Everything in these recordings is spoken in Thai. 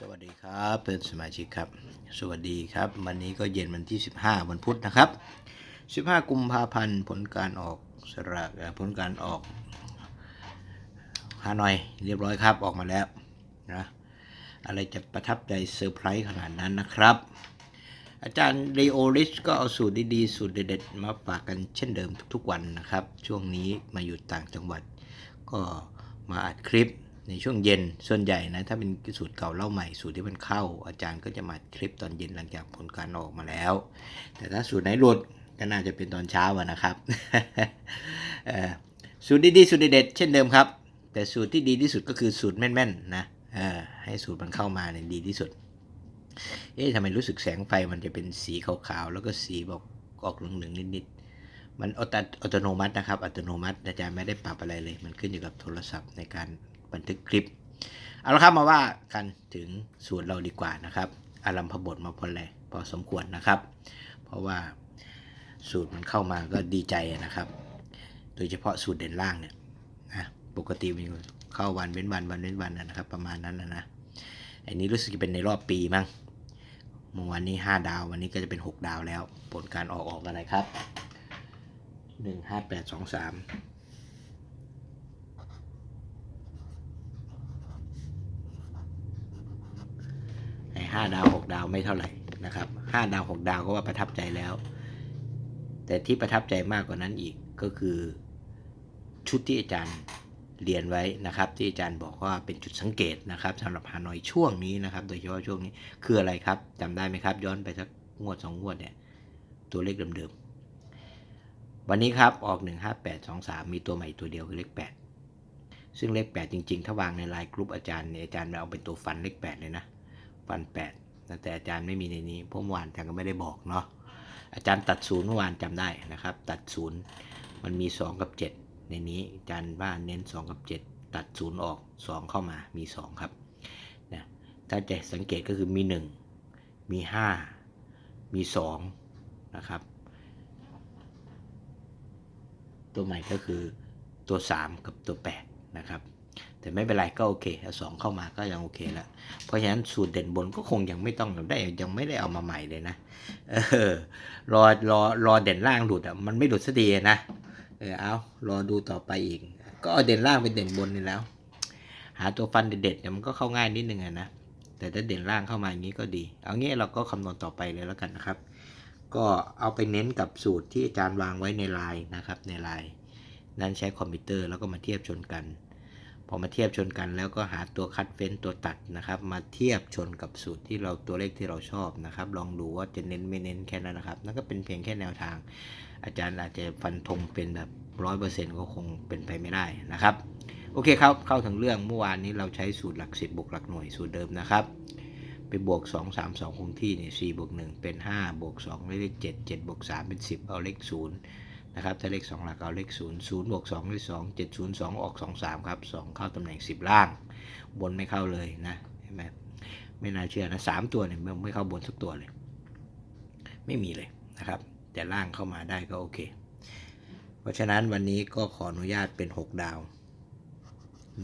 สวัสดีครับเพื่อนสมาชิกครับ สวัสดีครับ วันนี้ก็เย็นวันที่ 15 วันพุธนะครับ 15 กุมภาพันธ์ผลการออกสลากผลการออกฮานอยเรียบร้อยครับออกมาแล้วนะอะไรจะประทับใจเซอร์ไพรส์ขนาดนั้นนะครับ อาจารย์เรโอริชก็เอาสูตรดีๆ สูตรเด็ดๆ มาฝากกันเช่นเดิมทุกๆวันนะครับ ช่วงนี้มาอยู่ต่างจังหวัดก็มาอัดคลิป ในช่วงเย็นส่วนใหญ่นะถ้าเป็นสูตรเก่าเล่าใหม่สูตรที่มันเข้า อาจารย์ก็จะมาคลิปตอนเย็นหลังจากผลการออกมาแล้ว แต่ถ้าสูตรไหนหลุดก็น่าจะเป็นตอนเช้าอะนะครับสูตรดีๆสูตรเด็ดเช่นเดิมครับ แต่สูตรที่ดีที่สุดก็คือสูตรแม่นๆนะให้สูตรมันเข้ามาเนี่ยดีที่สุด เอ๊ะทำไมรู้สึกแสงไฟมันจะเป็นสีขาวๆแล้วก็สีบอกออกเหลืองๆนิดๆมันออัตโนมัตินะครับ อัตโนมัติอาจารย์ไม่ได้ปรับอะไรเลย มันขึ้นอยู่กับโทรศัพท์ในการ บันทึกคลิป เอาละครับมาว่ากันถึงสูตรเราดีกว่านะครับ อารัมพบทมาพอแลพอสมควรนะครับ เพราะว่าสูตรมันเข้ามาก็ดีใจนะครับ โดยเฉพาะสูตรเด่นล่างเนี่ยนะปกติมันเข้าวันเว้นวันวันเว้นวันนะครับ ประมาณนั้นนะนะอันนี้รู้สึกจะเป็นในรอบปีมั้งเมื่อวานนี้ 5 ดาว วันนี้ก็จะเป็น 6 ดาวแล้ว ผลการออกออกอะไรครับ 1 5 8 2 3 5 ดาว 6 ดาวไม่เท่าไหร่นะครับ5ดาว 6 ดาวก็ว่าประทับใจแล้ว แต่ที่ประทับใจมากกว่านั้นอีกก็คือชุดที่อาจารย์เรียนไว้นะครับ ที่อาจารย์บอกว่าเป็นจุดสังเกตนะครับสำหรับฮานอยช่วงนี้นะครับ โดยเฉพาะช่วงนี้คืออะไรครับจำได้ไหมครับ ย้อนไปสักงวดสองงวดเนี่ยตัวเลขเดิมๆวันนี้ครับออก 15823 มีตัวใหม่ตัวเดียวคือเลข 8 ซึ่งเลข 8 จริง ๆ ถ้าวางในลน์กรุ๊ปอาจารย์เนี่ยอาจารย์เอาเป็นตัวฟันเลข 8 เลยนะ ฟัน8แต่อาจารย์ไม่มีในนี้เพราะเมื่อวานอาจารย์ก็ไม่ได้บอกเนาะอาจารย์ตัดศูนย์เมื่อวานจำได้นะครับ ตัดศูนย์มันมี 2 กับ 7 ในนี้อาจารย์ว่าเน้น 2 กับ 7 ตัดศูนย์ออก 2 เข้ามามี 2 ครับนะถ้าจะสังเกตก็คือมี 1 มี 5 มี 2 นะครับ ตัวใหม่ก็คือตัว 3 กับตัว 8 นะครับ แต่ไม่เป็นไรก็โอเคเอาสองเข้ามาก็ยังโอเคแล้วเพราะฉะนั้นสูตรเด่นบนก็คงยังไม่ต้องได้ยังไม่ได้เอามาใหม่เลยนะเออรอรอรอเด่นล่างหลุดอะมันไม่หลุดสักทีนะเออเอารอดูต่อไปอีก ก็เอาเด่นล่างเป็นเด่นบนนี่แล้ว หาตัวฟันเด็ดๆเนี่ยมันก็เข้าง่ายนิดนึงอะนะแต่ถ้าเด่นล่างเข้ามาอย่างนี้ก็ดี เอางี้เราก็คำนวณต่อไปเลยแล้วกันนะครับ ก็เอาไปเน้นกับสูตรที่อาจารย์วางไว้ในไลน์นะครับในไลน์นั้นใช้คอมพิวเตอร์แล้วก็มาเทียบชนกัน พอมาเทียบชนกันแล้วก็หาตัวคัดเฟ้นตัวตัดนะครับ มาเทียบชนกับสูตรที่เราตัวเลขที่เราชอบนะครับ ลองดูว่าจะเน้นไม่เน้นแค่นั้นนะครับ นั่นก็เป็นเพียงแค่แนวทาง อาจารย์อาจจะฟันธงเป็นแบบร้อยเปอร์เซ็นต์ก็คงเป็นไปไม่ได้นะครับ โอเคครับ เข้าถึงเรื่องเมื่อวานนี้เราใช้สูตรหลักสิบบวกหลักหน่วยสูตรเดิมนะครับไปบวก 2 3 2คงที่เนี่ย4บวก1เป็น 5 บวก2ได้เลข7 7บวก3เป็น 10 เอาเลข0 นะครับถ้าเลข 2 หลักเอาเลข 0 0บวก2ได้2 7 0 2 ออก 2 3 ครับ 2 เข้าตำแหน่ง 10 ล่าง บนไม่เข้าเลยนะเห็นไหมไม่น่าเชื่อนะ3ตัวเนี่ยไม่เข้าบนสักตัวเลย ไม่มีเลยนะครับ แต่ล่างเข้ามาได้ก็โอเค เพราะฉะนั้นวันนี้ก็ขออนุญาตเป็น 6 ดาว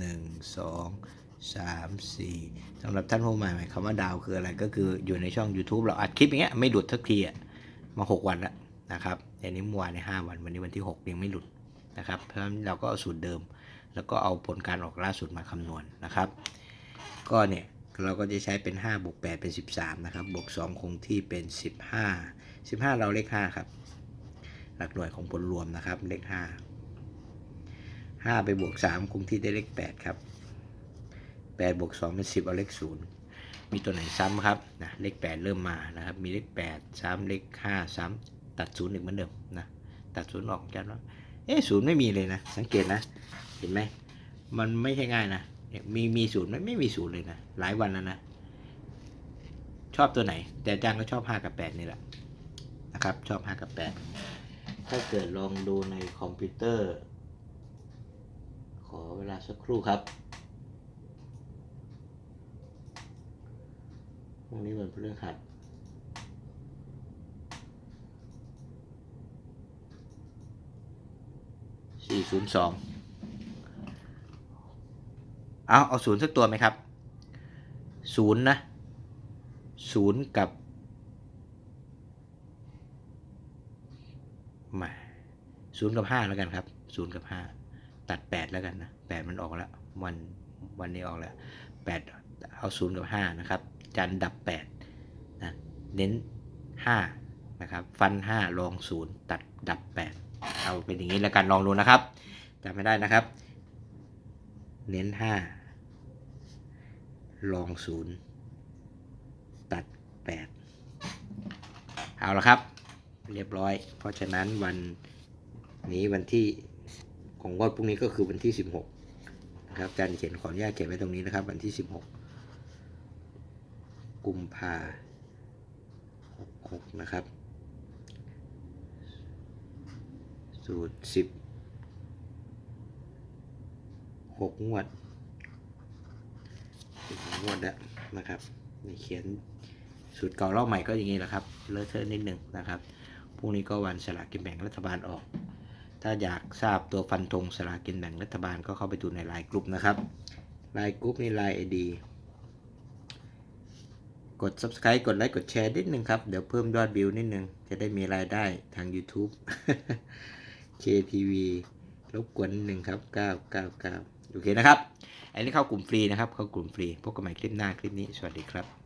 1 2 3 4สำหรับท่านผู้ใหม่คำว่าดาวคืออะไรก็คืออยู่ในช่อง YouTube เราอัดคลิปอย่างเงี้ยไม่หลุดทักทีอะมา 6 วันแล้วนะครับ อันนี้เมื่อวานใน5วันวันนี้วันที่6ยังไม่หลุดนะครับเพราะฉะนั้นเราก็เอาสูตรเดิม แล้วก็เอาผลการออกล่าสุดมาคำนวณนะครับ ก็เนี่ยเราก็จะใช้เป็น5บวก8เป็น 13นะครับบวก2คงที่เป็น 15 15 เราเลข5ครับหลักหน่วยของผลรวมนะครับเลข 5 5 ไปบวก 3 คงที่ได้เลข 8 ครับ 8บวก2เป็น 10 เอาเลข 0 มีตัวไหนซ้ำครับนะเลข 8 เริ่มมานะครับ มีเลข 8 ซ้ำเลข 5 ซ้ำ ตัด0อีกเหมือนเดิมนะตัด0ออกจันว่าเอ๊ะศูนย์ไม่มีเลยนะ สังเกตนะ เห็นไหมมันไม่ใช่ง่ายนะมีมีศูนย์ไหมไม่มีศูนย์เลยนะ หลายวันแล้วนะ ชอบตัวไหน แต่อาจารย์ก็ชอบ5กับ8นี่แหละนะครับ ชอบ5กับ8ถ้าเกิดลองดูในคอมพิวเตอร์ ขอเวลาสักครู่ครับพรุ่งนี้วันพฤหัสสี่ ศูนย์สองเอาเอาศูนย์สักตัวไหมครับศูนย์นะศูนย์กับมาศูนย์กับห้าแล้วกันครับศูนย์กับห้าตัดแปดแล้วกันนะแปดมันออกแล้ววันวันนี้ออกแล้วแปดเอาศูนย์กับห้านะครับ จันดับแปดนะเน้นห้านะครับ ฟันห้าลองศูนย์ตัดดับแปด เอาเป็นอย่างนี้แล้วกันลองดูนะครับจำไม่ได้นะครับ เน้นห้าลองศูนย์ตัดแปดเอาละครับ เรียบร้อย เพราะฉะนั้นวันนี้วันที่ของงวดพรุ่งนี้ก็คือวันที่16นะครับอาจารย์เขียนขออนุญาตเขียนไว้ตรงนี้นะครับ วันที่16กุมภาหกนะครับ สูตรสิบหกงวดสิบหกงวดแล้วนะครับนี่เขียนสูตรเก่าเล่าใหม่ก็อย่างนี้แหละครับ เลอะเทอะนิดหนึ่งนะครับพรุ่งนี้ก็วันสลากกินแบ่งรัฐบาลออก ถ้าอยากทราบตัวฟันธงสลากกินแบ่งรัฐบาลก็เข้าไปดูในไลน์กลุ่มนะครับไลน์กลุ่มนี่ไลน์ไอดีกด subscribe กดไลค์ กดแชร์นิดนึงครับ เดี๋ยวเพิ่มยอดวิวนิดนึง จะได้มีรายได้ทาง YouTube KPV รบกวนหนึ่งครับ999 โอเคนะครับ อันนี้เข้ากลุ่มฟรีนะครับ เข้ากลุ่มฟรี พบกันใหม่คลิปหน้าคลิปนี้ สวัสดีครับ